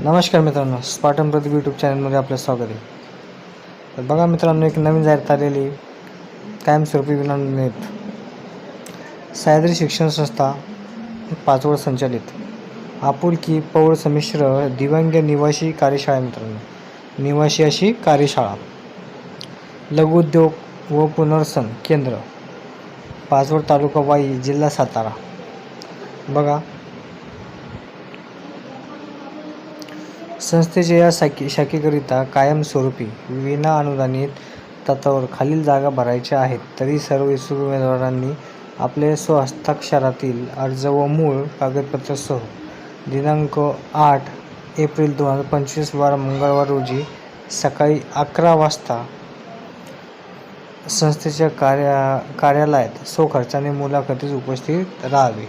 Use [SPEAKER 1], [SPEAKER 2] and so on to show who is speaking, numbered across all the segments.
[SPEAKER 1] नमस्कार मित्रांनो स्पाटन प्रदीप यूट्यूब चॅनलमध्ये आपलं स्वागत आहे. तर बघा मित्रांनो एक नवीन जाहिरात आलेली कायमस्वरूपी विनानित सह्याद्री शिक्षण संस्था पाचवड संचालित. आपुलकी पौळ संमिश्र दिव्यांग निवासी कार्यशाळा मित्रांनो. निवासी अशी कार्यशाळा. लघुउद्योग व पुनर्सन केंद्र. पाचवड तालुका वाई जिल्हा सातारा. बघा संस्थेच्या या शाखे शाखेकरिता कायमस्वरूपी विना अनुदानित तत्वावर खालील जागा भरायच्या आहेत तरी सर्व इच्छुक उमेदवारांनी आपले स्वहस्ताक्षरातील अर्ज व मूळ कागदपत्रासह दिनांक आठ एप्रिल दोन हजार पंचवीस वार मंगळवार रोजी सकाळी अकरा वाजता संस्थेच्या कार्या कार्यालयात स्वखर्चाने मुलाखतीस उपस्थित राहावे.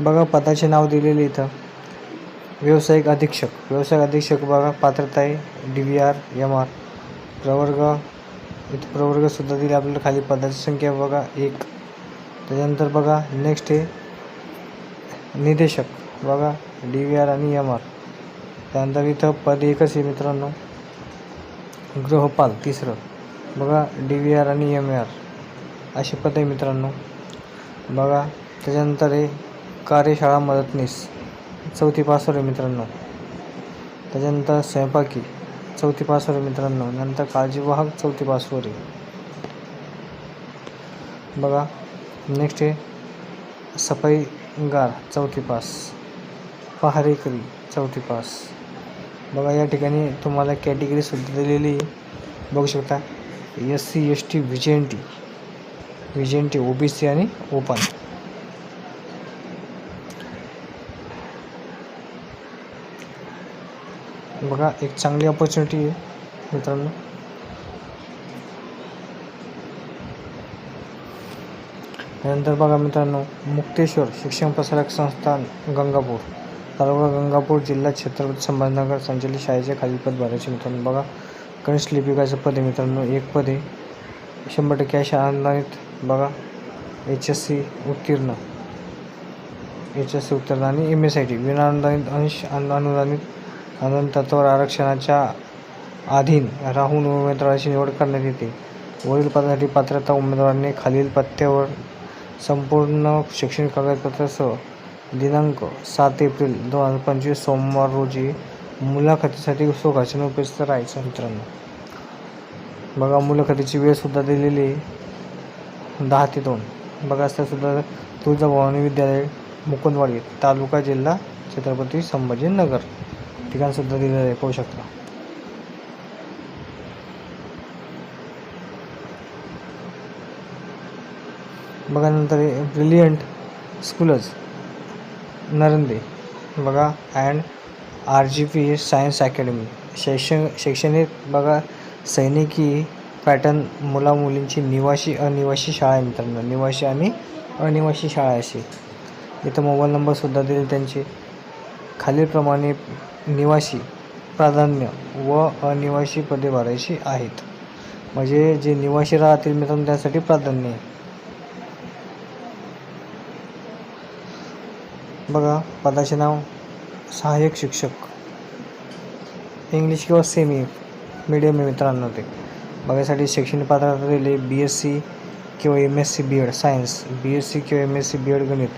[SPEAKER 1] बघा पदाचे नाव दिलेले इथं. व्यावसायिक अधीक्षक. व्यावसायिक अधीक्षक बघा पात्रता आहे D V R M R. प्रवर्ग इथं प्रवर्गसुद्धा दिले आपल्याला खाली. पदाची संख्या बघा एक. त्याच्यानंतर बघा नेक्स्ट आहे निदेशक. बघा डी व्ही आर आणि एम आर. त्यानंतर इथं पद एकच आहे मित्रांनो. गृहपाल तिसरं. बघा डी व्ही आर आणि एम आर. असे पद आहे मित्रांनो. बघा त्याच्यानंतर आहे कार्यशाळा मदतनीस चौथी पास होईल मित्रांनो. त्याच्यानंतर स्वयंपाकी. चौथी पास होईल मित्रांनो. नंतर काळजीवाहक चौथी पास होईल बघा नेक्स्ट आहे. सफाईगार चौथी पास. पहारेकरी चौथी पास. बघा या ठिकाणी तुम्हाला कॅटेगरीसुद्धा दिलेली बघू शकता. S C S T V J N T V N T O B C आणि ओपन बघा एक चांगली ऑपॉर्च्युनिटी आहे मित्रांनो. त्यानंतर बघा मित्रांनो मुक्तेश्वर शिक्षण प्रसारक संस्थान गंगापूर. तालुका गंगापूर जिल्हा छत्रपती संभाजीनगर संचलित शाळेचे खाली पद भरायचे मित्रांनो. बघा कनिष्ठ लिपिकाचं पद आहे मित्रांनो. एक पद आहे. शंभर टक्के अशा अनुदानित बघा एच एस सी उत्तीर्ण. एच एस सी उत्तीर्ण आणि एम एस आय टी विना अनुदानित अंश अनु- अनुदानित अनंतत्वर आरक्षणाच्या अधीन राहून उमेदवाराची निवड करण्यात येते. वरील पदासाठी पात्रता उमेदवारांनी खालील पत्त्यावर संपूर्ण शैक्षणिक कागदपत्रासह दिनांक सात एप्रिल दोन हजार पंचवीस सोमवार रोजी मुलाखतीसाठी स्वखर्चाने उपस्थित राहायचं मित्रांनो. बघा मुलाखतीची वेळसुद्धा दिलेली दहा ते दोन. बघा सुद्धा तुळजाभवानी विद्यालय मुकुंदवाडी तालुका जिल्हा छत्रपती संभाजीनगर. ठिकाणसुद्धा दिलेलं आहे पाहू शकता. बघा नंतर ब्रिलियंट स्कूलच नरंदे बघा and R G P science academy शैक्षण शैक्षणिक बघा सैनिकी पॅटर्न मुला मुलींची निवासी अनिवासी शाळा आहे मित्रांनो. निवासी आणि अनिवासी शाळा अशी. इथं मोबाईल नंबरसुद्धा दिले त्यांचे. खालीलप्रमाणे निवासी प्राधान्य व अनिवासी पदे भरायची आहेत. म्हणजे जे निवासी राहतील मित्रांनो त्यासाठी प्राधान्य आहे. बघा पदाचे नाव सहाय्यक शिक्षक. इंग्लिश किंवा सेमी मीडियम मित्रांनो ते. बघायसाठी शैक्षणिक पात्रता दिली बी एस सी किंवा M S C B Ed science B S C किंवा M S C B Ed गणित.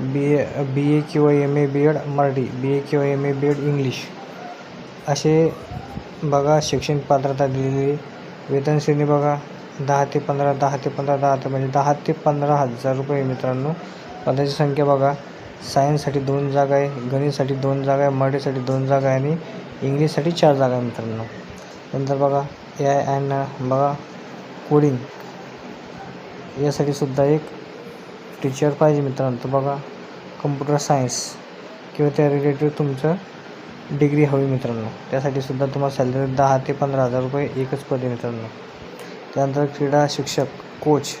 [SPEAKER 1] बी ए बी ए किंवा M A B Ed Marathi. B A किंवा M A B Ed English असे बघा शैक्षणिक पात्रता दिलेली. वेतन श्रेणी बघा. दहा ते पंधरा दहा ते पंधरा दहा ते म्हणजे दहा ते पंधरा हजार रुपये मित्रांनो. पदाची संख्या बघा. सायन्ससाठी दोन जागा आहे गणितसाठी दोन जागा आहे मराठीसाठी दोन जागा आहे आणि इंग्लिशसाठी चार जागा आहे मित्रांनो. नंतर बघा ए आय अँड बघा कोडिंग. यासाठी सुद्धा एक टीचर पाहिजे मित्रांनो. तर बघा कम्प्युटर सायन्स किंवा त्या रिलेटेड तुमचं डिग्री हवी मित्रांनो. त्यासाठी सुद्धा तुम्हाला सॅलरी दहा ते पंधरा हजार रुपये एकच पदे मित्रांनो. त्यानंतर क्रीडा शिक्षक कोच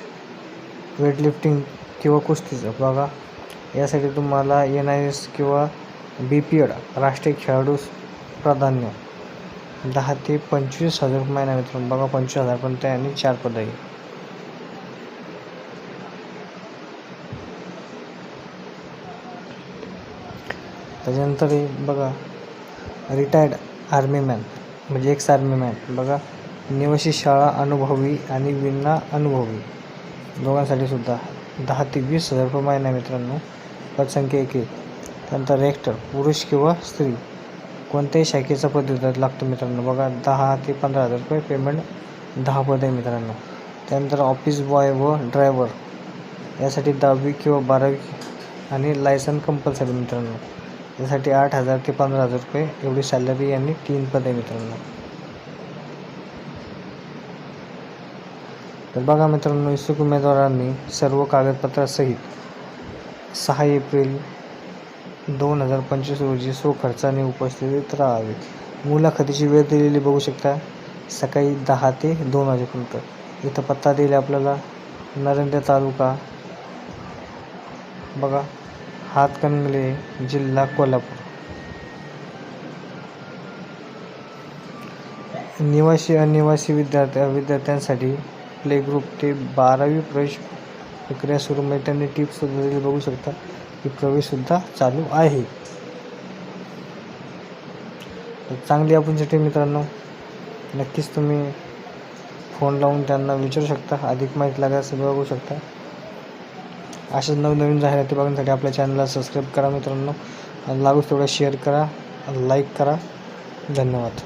[SPEAKER 1] वेटलिफ्टिंग किंवा कुस्तीचं. बघा यासाठी तुम्हाला एन आय एस किंवा बी पी एड राष्ट्रीय खेळाडू प्राधान्य दहा ते पंचवीस हजार रुपये महिना मित्रांनो. बघा पंचवीस हजारपर्यंत आहे आणि चार पद आहे. त्याच्यानंतर हे बघा रिटायर्ड आर्मी मॅन म्हणजे एक्स आर्मी मॅन बघा निवासी शाळा अनुभवी आणि विना अनुभवी. दोघांसाठी सुद्धा दहा ते वीस हजार रुपये महिना मित्रांनो. पदसंख्या एक एक. त्यानंतर रेक्टर पुरुष किंवा स्त्री. कोणत्याही शाखेचा पदवीधर लागतो मित्रांनो. बघा दहा ते पंधरा हजार रुपये पेमेंट दहा पद आहे मित्रांनो. त्यानंतर ऑफिस बॉय व ड्रायव्हर यासाठी दहावी किंवा बारावी आणि लायसन कंपल्सरी मित्रांनो. त्यासाठी आठ हजार ते पंधरा हजार रुपये एवढी सॅलरी आणि तीन पद आहे मित्रांनो. तर बघा मित्रांनो इच्छुक उमेदवारांनी सर्व कागदपत्रासहित सहा एप्रिल दोन हजार पंचवीस रोजी सो खर्चाने उपस्थित राहावे मुलाखतीची वेळ दिलेली बघू शकता. सकाळी दहा ते दोन वाजेपर्यंत. इथं पत्ता दिला आपल्याला. नरेंद्र तालुका. बघा. हातकणंगले जिल्हा कोल्हापूर. निवासी अनिवासी विद्यार्थ्या विद्यार्थ्यांसाठी प्ले ग्रुप ते बारावी प्रवेश प्रक्रिया सुरू. म्हणजे त्यांनी टिप्ससुद्धा दिली बघू शकता. की प्रवेशसुद्धा चालू आहे. चांगली ऑपॉर्च्युनिटी मित्रांनो नक्कीच तुम्ही फोन लावून त्यांना विचारू शकता. अधिक माहिती लागेल असं बघू शकता. अशाच नवनवीन जाहिराती बघण्यासाठी आपल्या चॅनलला सबस्क्राईब करा मित्रांनो. लागूच तेवढं शेअर करा लाईक करा. धन्यवाद.